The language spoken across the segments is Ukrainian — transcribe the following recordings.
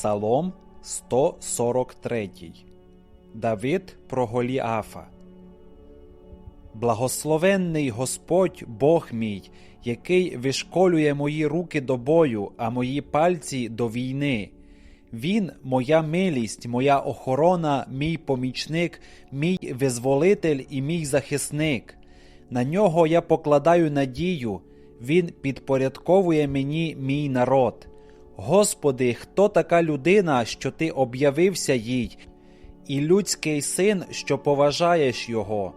Псалом 143. Давид про Голіафа. Благословенний Господь Бог мій, який вишколює мої руки до бою, а мої пальці до війни. Він моя милість, моя охорона, мій помічник, мій визволитель і мій захисник. На нього я покладаю надію, Він підпорядковує мені мій народ. Господи, хто така людина, що ти об'явився їй, і людський син, що поважаєш його?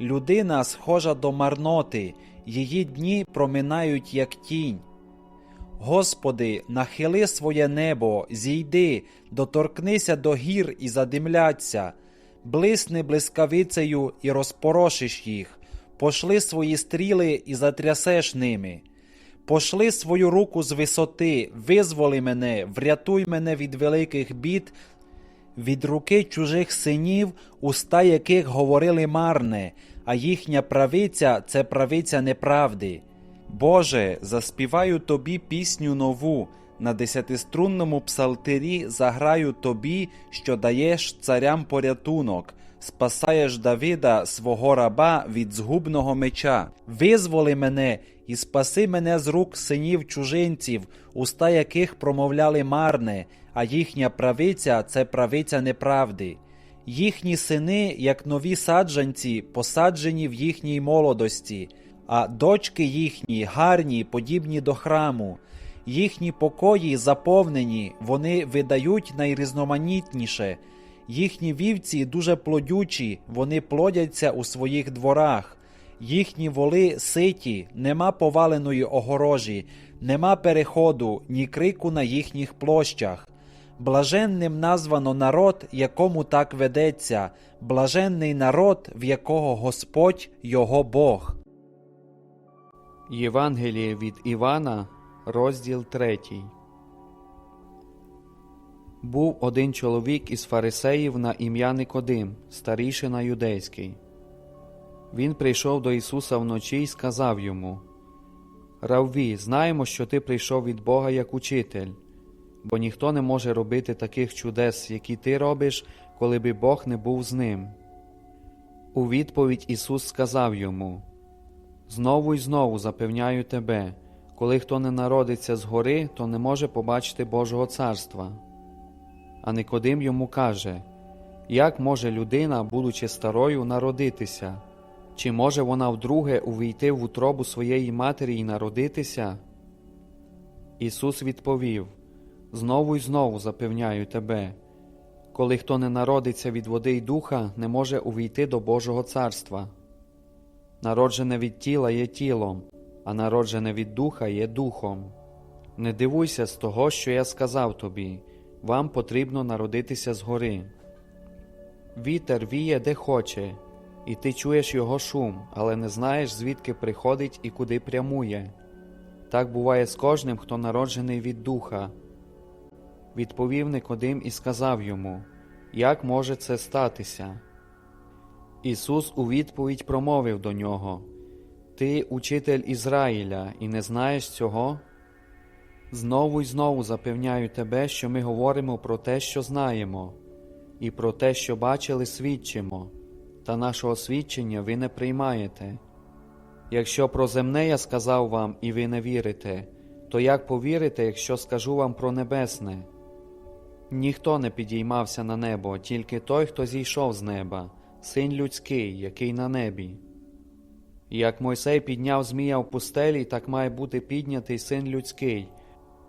Людина схожа до марноти, її дні проминають, як тінь. Господи, нахили своє небо, зійди, доторкнися до гір і задимляться, блисни блискавицею і розпорошиш їх, пошли свої стріли і затрясеш ними. Пошли свою руку з висоти, визволи мене, врятуй мене від великих бід, від руки чужих синів, уста яких говорили марне, а їхня правиця це правиця неправди. Боже, заспіваю тобі пісню нову, на десятиструнному псалтирі заграю тобі, що даєш царям порятунок, спасаєш Давида, свого раба від згубного меча. Визволи мене і спаси мене з рук синів чужинців, уста яких промовляли марне, а їхня правиця це правиця неправди. Їхні сини, як нові саджанці, посаджені в їхній молодості, а дочки їхні гарні, подібні до храму. Їхні покої заповнені, вони видають найрізноманітніше. Їхні вівці дуже плодючі, вони плодяться у своїх дворах. Їхні воли ситі, нема поваленої огорожі, нема переходу, ні крику на їхніх площах. Блаженним названо народ, якому так ведеться, блаженний народ, в якого Господь його Бог. Євангеліє від Івана, розділ 3. Був один чоловік із фарисеїв на ім'я Никодим, старішина юдейський. Він прийшов до Ісуса вночі і сказав йому: Равві, знаємо, що ти прийшов від Бога як учитель, бо ніхто не може робити таких чудес, які ти робиш, коли би Бог не був з ним. У відповідь Ісус сказав йому: Знову й знову запевняю тебе, коли хто не народиться згори, то не може побачити Божого царства. А Никодим йому каже: Як може людина, будучи старою, народитися? Чи може вона вдруге увійти в утробу своєї матері і народитися? Ісус відповів: Знову й знову запевняю тебе, коли хто не народиться від води й духа, не може увійти до Божого царства. Народжене від тіла є тілом, а народжене від духа є духом. Не дивуйся з того, що я сказав тобі, вам потрібно народитися згори. Вітер віє де хоче, і ти чуєш його шум, але не знаєш, звідки приходить і куди прямує. Так буває з кожним, хто народжений від духа. Відповів Никодим і сказав йому, Як може це статися? Ісус у відповідь промовив до нього: Ти учитель Ізраїля, і не знаєш цього? Знову й знову запевняю тебе, що ми говоримо про те, що знаємо, і про те, що бачили, свідчимо, та нашого свідчення ви не приймаєте. Якщо про земне я сказав вам, і ви не вірите, то як повірите, якщо скажу вам про небесне? Ніхто не підіймався на небо, тільки той, хто зійшов з неба, син людський, який на небі. Як Мойсей підняв Змія в пустелі, так має бути піднятий син людський,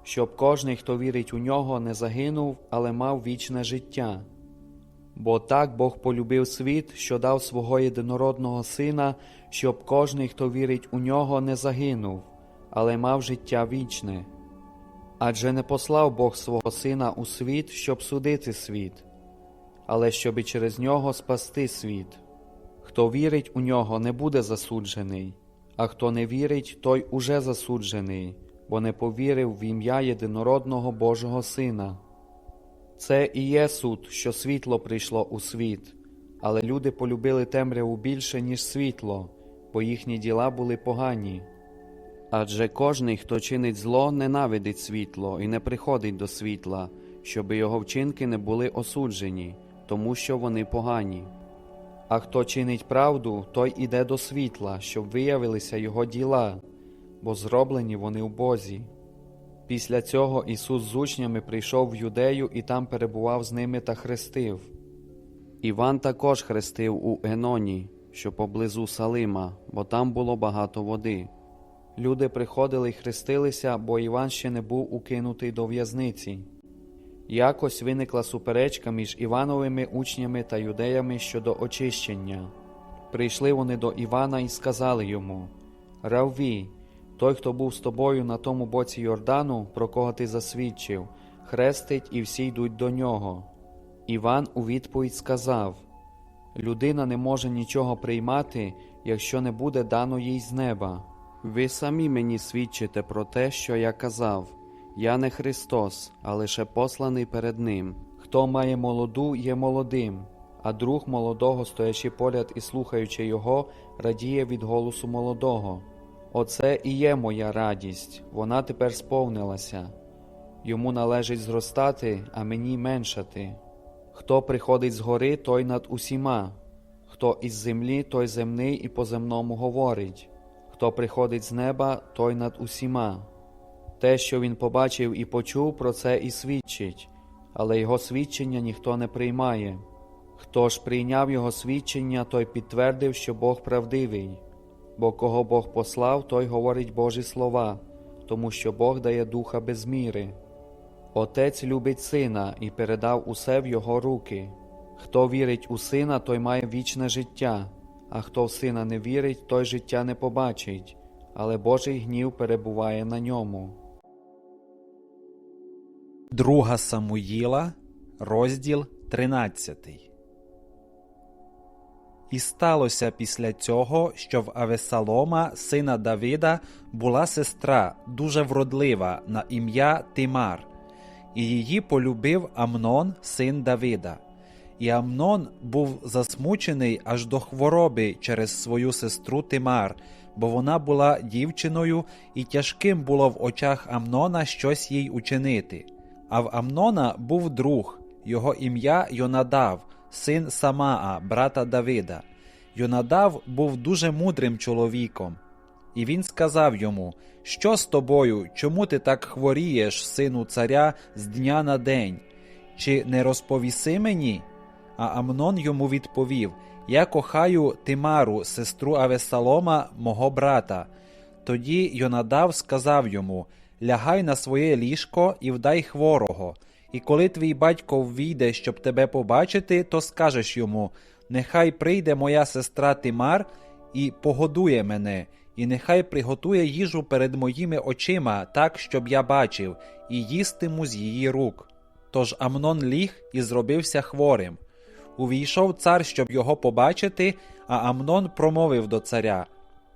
щоб кожний, хто вірить у нього, не загинув, але мав вічне життя. Бо так Бог полюбив світ, що дав свого єдинородного Сина, щоб кожний, хто вірить у нього, не загинув, але мав життя вічне. Адже не послав Бог свого Сина у світ, щоб судити світ, але щоб і через нього спасти світ. Хто вірить у нього, не буде засуджений, а хто не вірить, той уже засуджений, бо не повірив в ім'я єдинородного Божого Сина. Це і є суд, що світло прийшло у світ, але люди полюбили темряву більше, ніж світло, бо їхні діла були погані. Адже кожний, хто чинить зло, ненавидить світло і не приходить до світла, щоб його вчинки не були осуджені, тому що вони погані. А хто чинить правду, той іде до світла, щоб виявилися його діла, бо зроблені вони в Бозі. Після цього Ісус з учнями прийшов в юдею і там перебував з ними та хрестив. Іван також хрестив у Еноні, що поблизу Салима, бо там було багато води. Люди приходили й хрестилися, бо Іван ще не був укинутий до в'язниці. Якось виникла суперечка між Івановими учнями та юдеями щодо очищення. Прийшли вони до Івана і сказали йому: Равві, той, хто був з тобою на тому боці Йордану, про кого ти засвідчив, хрестить і всі йдуть до нього. Іван у відповідь сказав: Людина не може нічого приймати, якщо не буде дано їй з неба. Ви самі мені свідчите про те, що я казав. Я не Христос, а лише посланий перед Ним. Хто має молоду, є молодим, а друг молодого, стоячи поряд і слухаючи його, радіє від голосу молодого. Оце і є моя радість, вона тепер сповнилася. Йому належить зростати, а мені меншати. Хто приходить з гори, той над усіма, хто із землі, той земний і по земному говорить, хто приходить з неба, той над усіма. Те, що він побачив і почув, про це і свідчить, але його свідчення ніхто не приймає. Хто ж прийняв його свідчення, той підтвердив, що Бог правдивий, бо кого Бог послав, той говорить Божі слова, тому що Бог дає духа без міри. Отець любить сина і передав усе в його руки. Хто вірить у сина, той має вічне життя, а хто в сина не вірить, той життя не побачить, але Божий гнів перебуває на ньому. Друга Самуїла, розділ 13. І сталося після цього, що в Авесалома, сина Давида, була сестра дуже вродлива на ім'я Тимар, і її полюбив Амнон, син Давида. І Амнон був засмучений аж до хвороби через свою сестру Тимар, бо вона була дівчиною, і тяжким було в очах Амнона щось їй учинити. А в Амнона був друг, його ім'я Йонадав, син Самаа, брата Давида. Йонадав був дуже мудрим чоловіком. І він сказав йому: Що з тобою? Чому ти так хворієш, сину царя, з дня на день? Чи не розповіси мені? А Амнон йому відповів: Я кохаю Тимару, сестру Авесалома, мого брата. Тоді Йонадав сказав йому: Лягай на своє ліжко і вдай хворого. І коли твій батько ввійде, щоб тебе побачити, то скажеш йому: Нехай прийде моя сестра Тимар і погодує мене, і нехай приготує їжу перед моїми очима, так, щоб я бачив, і їстиму з її рук. Тож Амнон ліг і зробився хворим. Увійшов цар, щоб його побачити, а Амнон промовив до царя: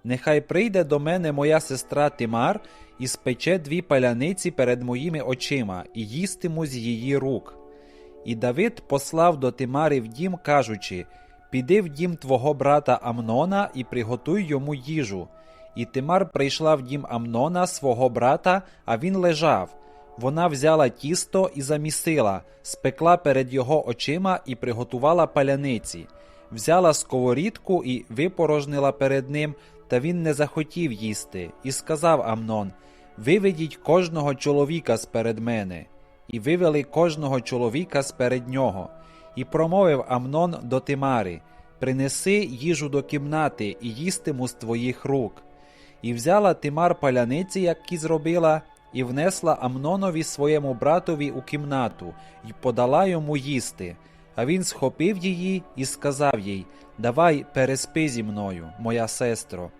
Нехай прийде до мене моя сестра Тимар і спече дві паляниці перед моїми очима, і їстиму з її рук. І Давид послав до Тимари в дім, кажучи: Піди в дім твого брата Амнона і приготуй йому їжу. І Тимар прийшла в дім Амнона, свого брата, а він лежав. Вона взяла тісто і замісила, спекла перед його очима і приготувала паляниці, взяла сковорідку і випорожнила перед ним, та він не захотів їсти, і сказав Амнон: Виведіть кожного чоловіка сперед мене. І вивели кожного чоловіка сперед нього. І промовив Амнон до Тимари: Принеси їжу до кімнати і їстиму з твоїх рук. І взяла Тимар паляниці, які зробила, і внесла Амнонові своєму братові у кімнату, і подала йому їсти. А він схопив її і сказав їй: Давай переспи зі мною, моя сестро.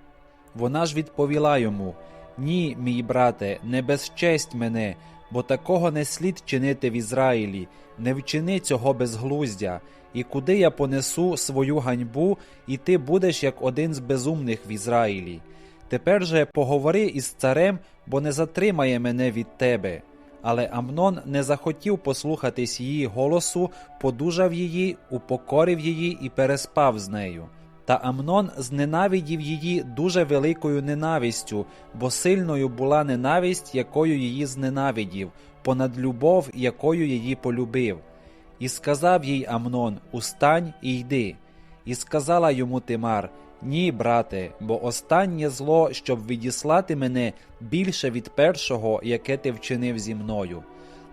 Вона ж відповіла йому: Ні, мій брате, не безчесть мене, бо такого не слід чинити в Ізраїлі, не вчини цього безглуздя, і куди я понесу свою ганьбу, і ти будеш як один з безумних в Ізраїлі. Тепер же поговори із царем, бо не затримає мене від тебе. Але Амнон не захотів послухатись її голосу, подужав її, упокорив її і переспав з нею. Та Амнон зненавидів її дуже великою ненавистю, бо сильною була ненависть, якою її зненавидів, понад любов, якою її полюбив. І сказав їй Амнон: Устань і йди. І сказала йому Тимар: Ні, брате, бо останнє зло, щоб відіслати мене більше від першого, яке ти вчинив зі мною.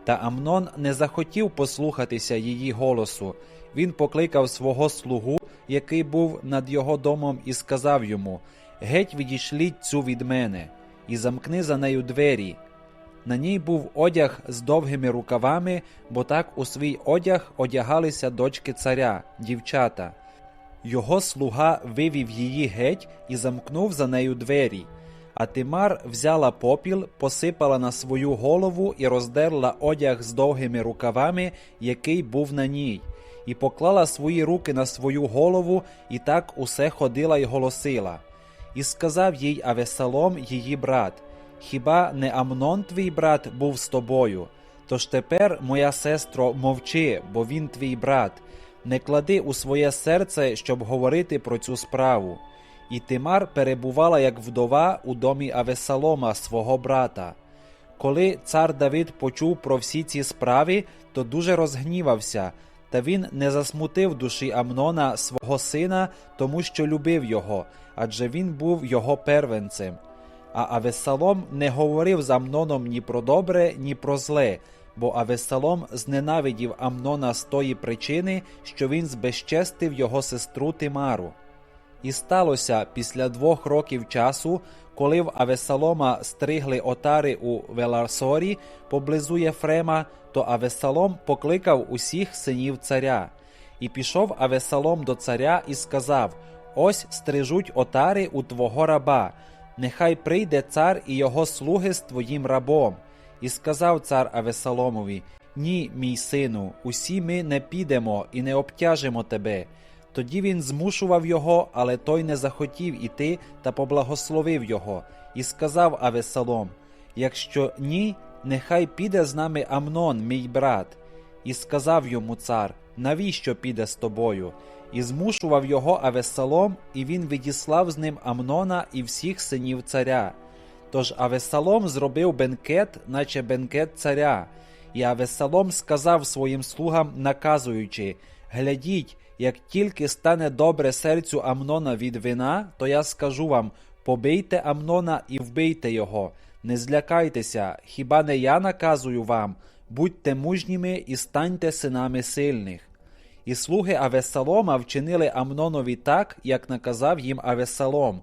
Та Амнон не захотів послухатися її голосу. Він покликав свого слугу, який був над його домом, і сказав йому: Геть відійшліть цю від мене, і замкни за нею двері. На ній був одяг з довгими рукавами, бо так у свій одяг одягалися дочки царя, дівчата. Його слуга вивів її геть і замкнув за нею двері. А Тимар взяла попіл, посипала на свою голову і роздерла одяг з довгими рукавами, який був на ній, і поклала свої руки на свою голову, і так усе ходила й голосила. І сказав їй Авесалом, її брат: Хіба не Амнон твій брат був з тобою? Тож тепер, моя сестро, мовчи, бо він твій брат. Не клади у своє серце, щоб говорити про цю справу. І Тимар перебувала як вдова у домі Авесалома, свого брата. Коли цар Давид почув про всі ці справи, то дуже розгнівався, та він не засмутив душі Амнона, свого сина, тому що любив його, адже він був його первенцем. А Авесалом не говорив з Амноном ні про добре, ні про зле, бо Авесалом зненавидів Амнона з тої причини, що він збезчестив його сестру Тимару. І сталося після двох років часу, коли в Авесалома стригли отари у Веларсорі поблизу Єфрема, то Авесалом покликав усіх синів царя. І пішов Авесалом до царя і сказав: Ось стрижуть отари у твого раба, нехай прийде цар і його слуги з твоїм рабом. І сказав цар Авесаломові: Ні, мій сину, усі ми не підемо і не обтяжимо тебе. Тоді він змушував його, але той не захотів іти та поблагословив його, і сказав Авесалом: Якщо ні, нехай піде з нами Амнон, мій брат. І сказав йому цар: Навіщо піде з тобою? І змушував його Авесалом, і він відіслав з ним Амнона і всіх синів царя. Тож Авесалом зробив бенкет, наче бенкет царя. І Авесалом сказав своїм слугам, наказуючи: Глядіть, як тільки стане добре серцю Амнона від вина, то я скажу вам: побийте Амнона і вбийте його. Не злякайтеся, хіба не я наказую вам, будьте мужніми і станьте синами сильних. І слуги Авесалома вчинили Амнонові так, як наказав їм Авесалом.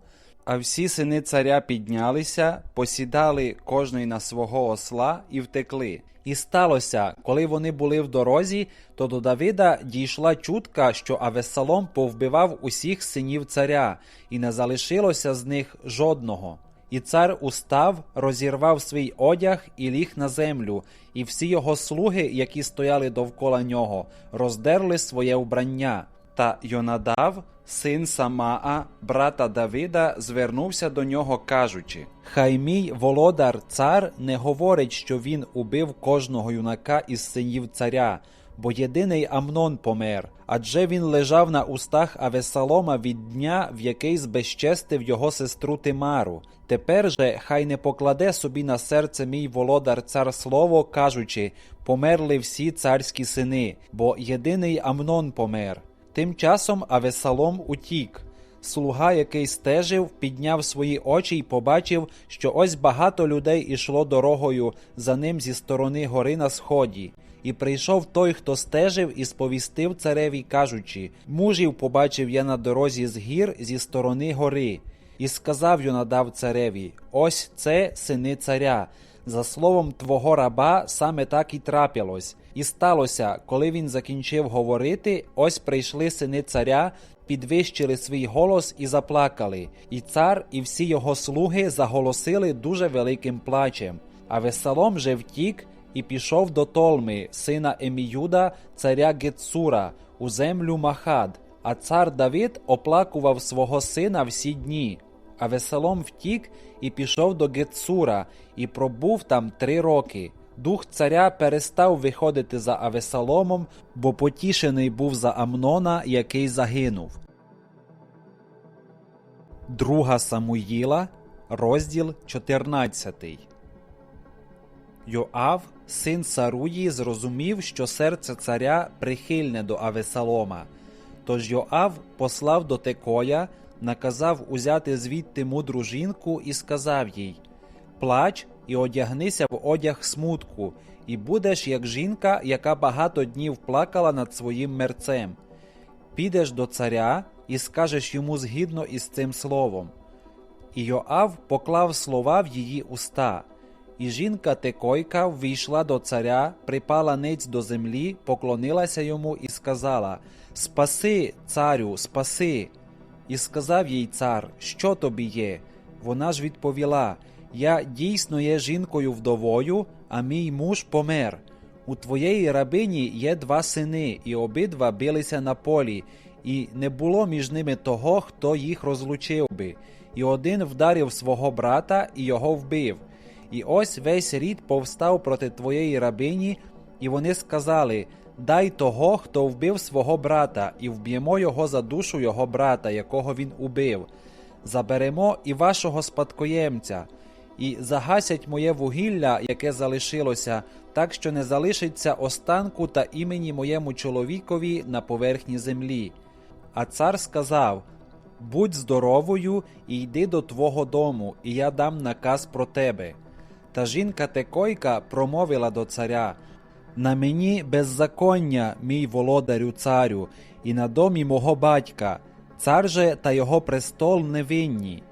А всі сини царя піднялися, посідали кожний на свого осла і втекли. І сталося, коли вони були в дорозі, то до Давида дійшла чутка, що Авесалом повбивав усіх синів царя, і не залишилося з них жодного. І цар устав, розірвав свій одяг і ліг на землю, і всі його слуги, які стояли довкола нього, роздерли своє вбрання. Та Йонадав, син Самаа, брата Давида, звернувся до нього, кажучи: Хай мій володар цар не говорить, що він убив кожного юнака із синів царя, бо єдиний Амнон помер, адже він лежав на устах Авесалома від дня, в який збезчестив його сестру Тимару. Тепер же хай не покладе собі на серце мій володар цар слово, кажучи: померли всі царські сини, бо єдиний Амнон помер. Тим часом Авесалом утік. Слуга, який стежив, підняв свої очі й побачив, що ось багато людей ішло дорогою за ним зі сторони гори на сході. І прийшов той, хто стежив, і сповістив цареві, кажучи: Мужів побачив я на дорозі з гір зі сторони гори. І сказав Йонадав цареві: Ось це сини царя. За словом твого раба, саме так і трапилось. І сталося, коли він закінчив говорити, ось прийшли сини царя, підвищили свій голос і заплакали. І цар, і всі його слуги заголосили дуже великим плачем. А Весалом же втік і пішов до Толми, сина Еміюда, царя Гецура, у землю Махад. А цар Давид оплакував свого сина всі дні. А Весалом втік і пішов до Гецура, і пробув там три роки. Дух царя перестав виходити за Авесаломом, бо потішений був за Амнона, який загинув. Друга Самуїла, розділ 14. Йоав, син Саруї, зрозумів, що серце царя прихильне до Авесалома. Тож Йоав послав до Текоя, наказав узяти звідти мудру жінку і сказав їй: Плач і одягнися в одяг смутку, і будеш як жінка, яка багато днів плакала над своїм мерцем. Підеш до царя і скажеш йому згідно із цим словом. І Йоав поклав слова в її уста. І жінка Текойка ввійшла до царя, припала ниць до землі, поклонилася йому і сказала: Спаси, царю, спаси. І сказав їй цар, що тобі є? Вона ж відповіла: Я дійсно є жінкою вдовою, а мій муж помер. У твоєї рабині є два сини, і обидва билися на полі, і не було між ними того, хто їх розлучив би. І один вдарив свого брата і його вбив. І ось весь рід повстав проти твоєї рабині, і вони сказали: Дай того, хто вбив свого брата, і вб'ємо його за душу його брата, якого він убив. Заберемо і вашого спадкоємця, і загасять моє вугілля, яке залишилося, так що не залишиться останку та імені моєму чоловікові на поверхні землі. А цар сказав: Будь здоровою і йди до твого дому, і я дам наказ про тебе. Та жінка Текойка промовила до царя: На мені беззаконня, мій володарю царю, і на домі мого батька, цар же та його престол невинні.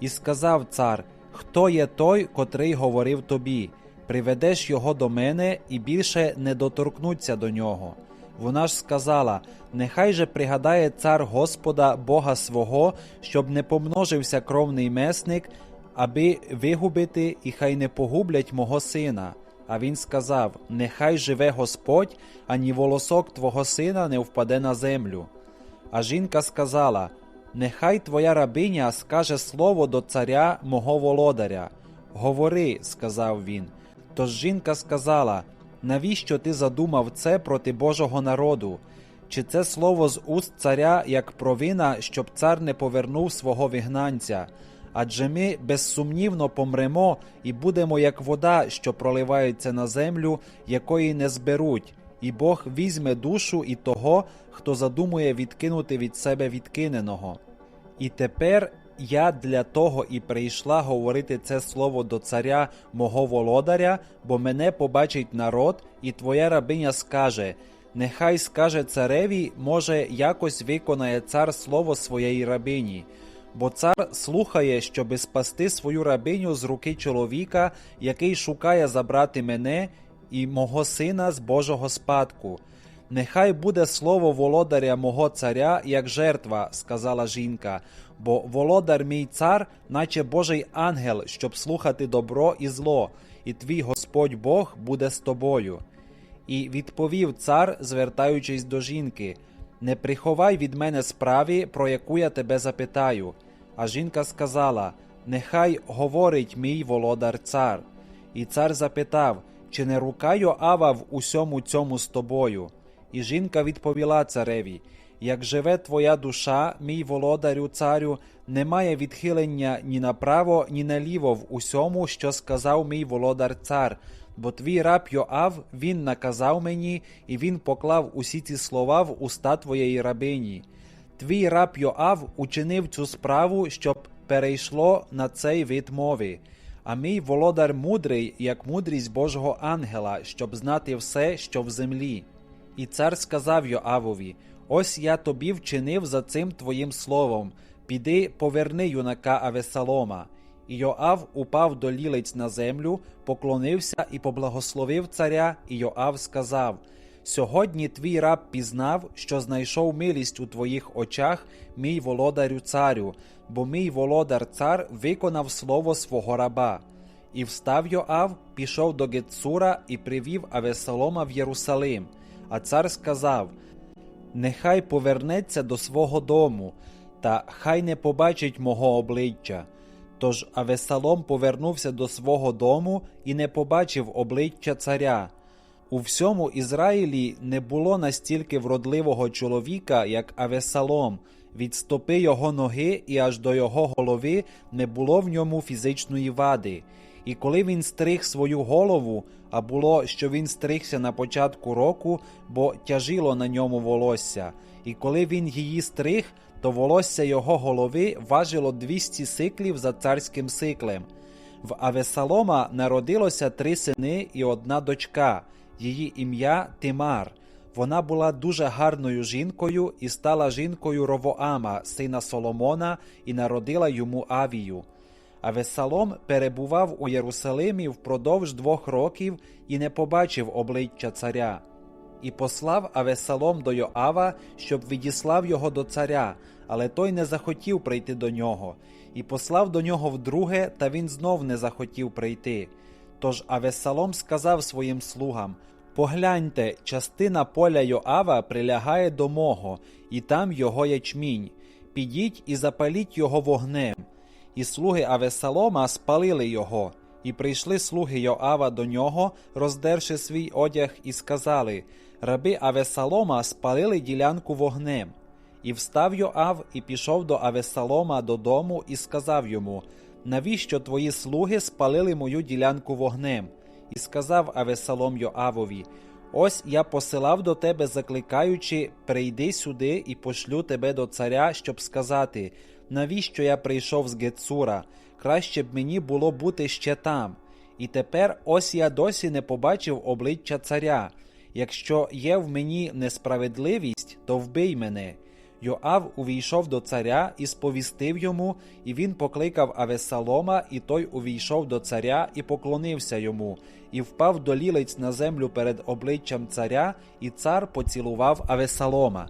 І сказав цар: Хто є той, котрий говорив тобі? Приведеш його до мене і більше не доторкнуться до нього. Вона ж сказала: Нехай же пригадає цар Господа Бога свого, щоб не помножився кровний месник, аби вигубити, і хай не погублять мого сина. А він сказав: Нехай живе Господь, ані волосок твого сина не впаде на землю. А жінка сказала: Нехай твоя рабиня скаже слово до царя мого володаря. Говори, сказав він. Тож жінка сказала: Навіщо ти задумав це проти Божого народу? Чи це слово з уст царя як провина, щоб цар не повернув свого вигнанця? Адже ми безсумнівно помремо і будемо як вода, що проливається на землю, якої не зберуть, і Бог візьме душу і того, хто задумує відкинути від себе відкиненого. І тепер я для того і прийшла говорити це слово до царя мого володаря, бо мене побачить народ, і твоя рабиня скаже: Нехай скаже цареві, може, якось виконає цар слово своєї рабині. Бо цар слухає, щоби спасти свою рабиню з руки чоловіка, який шукає забрати мене і мого сина з Божого спадку. Нехай буде слово володаря мого царя як жертва, сказала жінка, бо володар мій цар, наче Божий ангел, щоб слухати добро і зло, і твій Господь Бог буде з тобою. І відповів цар, звертаючись до жінки: Не приховай від мене справи, про яку я тебе запитаю. А жінка сказала: Нехай говорить мій володар цар. І цар запитав, чи не рука Йоава в усьому цьому з тобою? І жінка відповіла цареві: Як живе твоя душа, мій володарю царю, немає відхилення ні направо, ні наліво в усьому, що сказав мій володар цар. Бо твій раб Йоав він наказав мені, і він поклав усі ці слова в уста твоєї рабині. Твій раб Йоав учинив цю справу, щоб перейшло на цей вид мови. А мій володар мудрий, як мудрість Божого ангела, щоб знати все, що в землі. І цар сказав Йоавові: Ось я тобі вчинив за цим твоїм словом. Піди, поверни юнака Авесалома. І Йоав упав до лілиць на землю, поклонився і поблагословив царя, і Йоав сказав: Сьогодні твій раб пізнав, що знайшов милість у твоїх очах, мій володарю царю, бо мій володар цар виконав слово свого раба. І встав Йоав, пішов до Гецура і привів Авесалома в Єрусалим. А цар сказав: Нехай повернеться до свого дому, та хай не побачить мого обличчя. Тож Авесалом повернувся до свого дому і не побачив обличчя царя. У всьому Ізраїлі не було настільки вродливого чоловіка, як Авесалом. Від стопи його ноги і аж до його голови не було в ньому фізичної вади. І коли він стриг свою голову, а було, що він стригся на початку року, бо тяжило на ньому волосся, і коли він її стриг, то волосся його голови важило 200 сиклів за царським сиклем. В Авесалома народилося три сини і одна дочка, її ім'я Тимар. Вона була дуже гарною жінкою і стала жінкою Ровоама, сина Соломона, і народила йому Авію. Авесалом перебував у Єрусалимі впродовж двох років і не побачив обличчя царя. І послав Авесалом до Йоава, щоб відіслав його до царя, але той не захотів прийти до нього, і послав до нього вдруге, та він знов не захотів прийти. Тож Авесалом сказав своїм слугам: Погляньте, частина поля Йоава прилягає до мого, і там його ячмінь. Підіть і запаліть його вогнем. І слуги Авесалома спалили його. І прийшли слуги Йоава до нього, роздерши свій одяг, і сказали: Раби Авесалома спалили ділянку вогнем. І встав Йоав і пішов до Авесалома додому і сказав йому: Навіщо твої слуги спалили мою ділянку вогнем? І сказав Авесалом Йоавові: Ось я посилав до тебе, закликаючи, прийди сюди і пошлю тебе до царя, щоб сказати, навіщо я прийшов з Гецура? Краще б мені було бути ще там. І тепер ось я досі не побачив обличчя царя. Якщо є в мені несправедливість, то вбий мене. Йоав увійшов до царя і сповістив йому, і він покликав Авесалома, і той увійшов до царя і поклонився йому, і впав до лілиць на землю перед обличчям царя, і цар поцілував Авесалома.